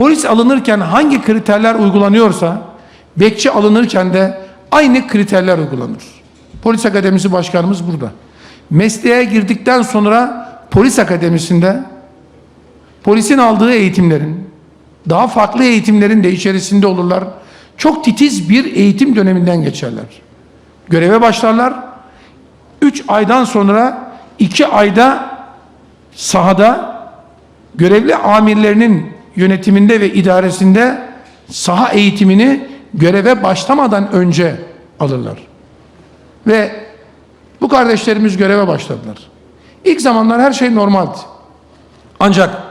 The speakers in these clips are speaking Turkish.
Polis alınırken hangi kriterler uygulanıyorsa bekçi alınırken de aynı kriterler uygulanır. Polis Akademisi Başkanımız burada. Mesleğe girdikten sonra polis akademisinde polisin aldığı eğitimlerin, daha farklı eğitimlerin de içerisinde olurlar. Çok titiz bir eğitim döneminden geçerler. Göreve başlarlar. 3 aydan sonra 2 ayda sahada görevli amirlerinin yönetiminde ve idaresinde saha eğitimini göreve başlamadan önce alırlar. Ve bu kardeşlerimiz göreve başladılar. İlk zamanlar her şey normaldi. Ancak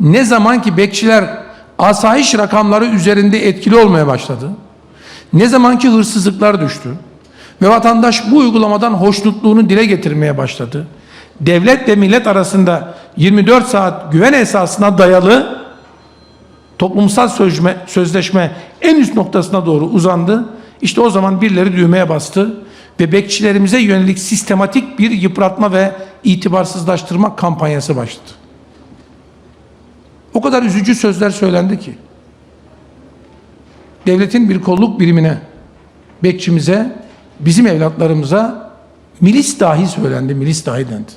ne zaman ki bekçiler asayiş rakamları üzerinde etkili olmaya başladı, ne zaman ki hırsızlıklar düştü ve vatandaş bu uygulamadan hoşnutluğunu dile getirmeye başladı, devlet ve millet arasında 24 saat güven esasına dayalı toplumsal sözleşme, sözleşme en üst noktasına doğru uzandı. İşte o zaman birileri düğmeye bastı ve bekçilerimize yönelik sistematik bir yıpratma ve itibarsızlaştırma kampanyası başladı. O kadar üzücü sözler söylendi ki. Devletin bir kolluk birimine, bekçimize, bizim evlatlarımıza milis dahi söylendi, milis dahi dendi.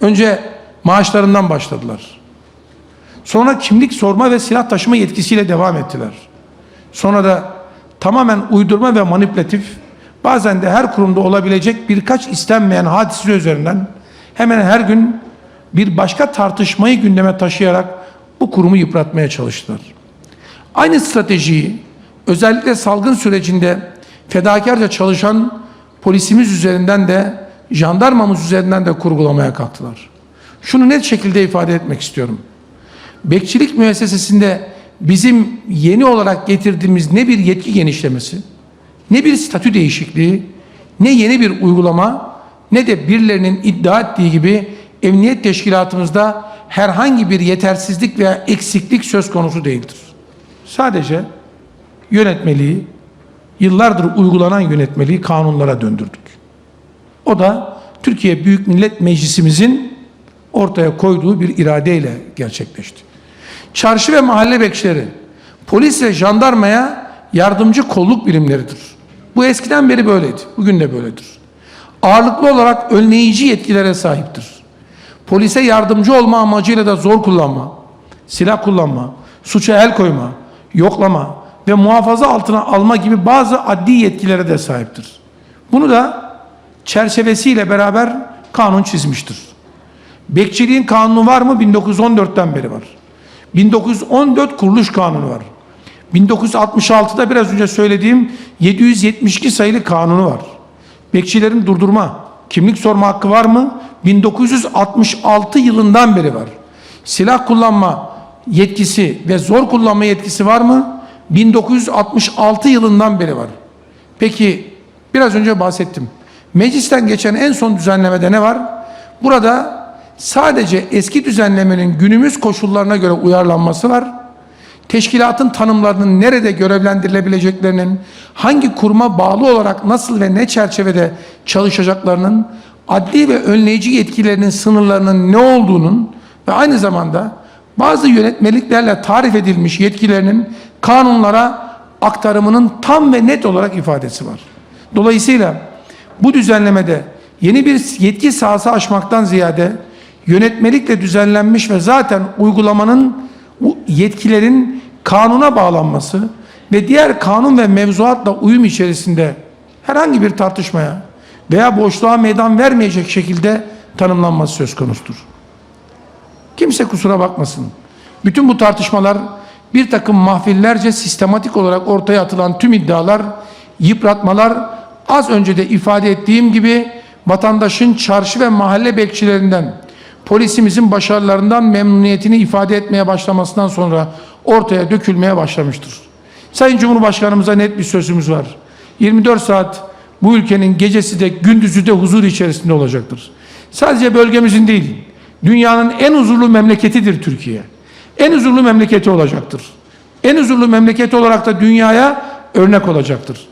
Önce maaşlarından başladılar. Sonra kimlik sorma ve silah taşıma yetkisiyle devam ettiler. Sonra da tamamen uydurma ve manipülatif, bazen de her kurumda olabilecek birkaç istenmeyen hadise üzerinden hemen her gün bir başka tartışmayı gündeme taşıyarak bu kurumu yıpratmaya çalıştılar. Aynı stratejiyi özellikle salgın sürecinde fedakarca çalışan polisimiz üzerinden de jandarmamız üzerinden de kurgulamaya kalktılar. Şunu net şekilde ifade etmek istiyorum. Bekçilik müessesesinde bizim yeni olarak getirdiğimiz ne bir yetki genişlemesi, ne bir statü değişikliği, ne yeni bir uygulama, ne de birilerinin iddia ettiği gibi emniyet teşkilatımızda herhangi bir yetersizlik veya eksiklik söz konusu değildir. Sadece yönetmeliği, yıllardır uygulanan yönetmeliği kanunlara döndürdük. O da Türkiye Büyük Millet Meclisimizin ortaya koyduğu bir iradeyle gerçekleşti. Çarşı ve mahalle bekçileri, polis ve jandarmaya yardımcı kolluk birimleridir. Bu eskiden beri böyleydi, bugün de böyledir. Ağırlıklı olarak önleyici yetkilere sahiptir. Polise yardımcı olma amacıyla da zor kullanma, silah kullanma, suça el koyma, yoklama ve muhafaza altına alma gibi bazı adli yetkilere de sahiptir. Bunu da çerçevesiyle beraber kanun çizmiştir. Bekçiliğin kanunu var mı? 1914'ten beri var. 1914 kuruluş kanunu var. 1966'da biraz önce söylediğim 772 sayılı kanunu var. Bekçilerin durdurma, kimlik sorma hakkı var mı? 1966 yılından beri var. Silah kullanma yetkisi ve zor kullanma yetkisi var mı? 1966 yılından beri var. Peki biraz önce bahsettim. Meclisten geçen en son düzenlemede ne var? Burada sadece eski düzenlemenin günümüz koşullarına göre uyarlanması var. Teşkilatın tanımlarının nerede görevlendirilebileceklerinin, hangi kuruma bağlı olarak nasıl ve ne çerçevede çalışacaklarının, adli ve önleyici yetkilerinin sınırlarının ne olduğunun ve aynı zamanda bazı yönetmeliklerle tarif edilmiş yetkilerinin kanunlara aktarımının tam ve net olarak ifadesi var. Dolayısıyla bu düzenlemede yeni bir yetki sahası aşmaktan ziyade yönetmelikle düzenlenmiş ve zaten uygulamanın yetkilerin kanuna bağlanması ve diğer kanun ve mevzuatla uyum içerisinde herhangi bir tartışmaya veya boşluğa meydan vermeyecek şekilde tanımlanması söz konusudur. Kimse kusura bakmasın. Bütün bu tartışmalar bir takım mahfillerce sistematik olarak ortaya atılan tüm iddialar, yıpratmalar az önce de ifade ettiğim gibi vatandaşın çarşı ve mahalle bekçilerinden polisimizin başarılarından memnuniyetini ifade etmeye başlamasından sonra ortaya dökülmeye başlamıştır. Sayın Cumhurbaşkanımıza net bir sözümüz var. 24 saat bu ülkenin gecesi de gündüzü de huzur içerisinde olacaktır. Sadece bölgemizin değil, dünyanın en huzurlu memleketidir Türkiye. En huzurlu memleketi olacaktır. En huzurlu memleketi olarak da dünyaya örnek olacaktır.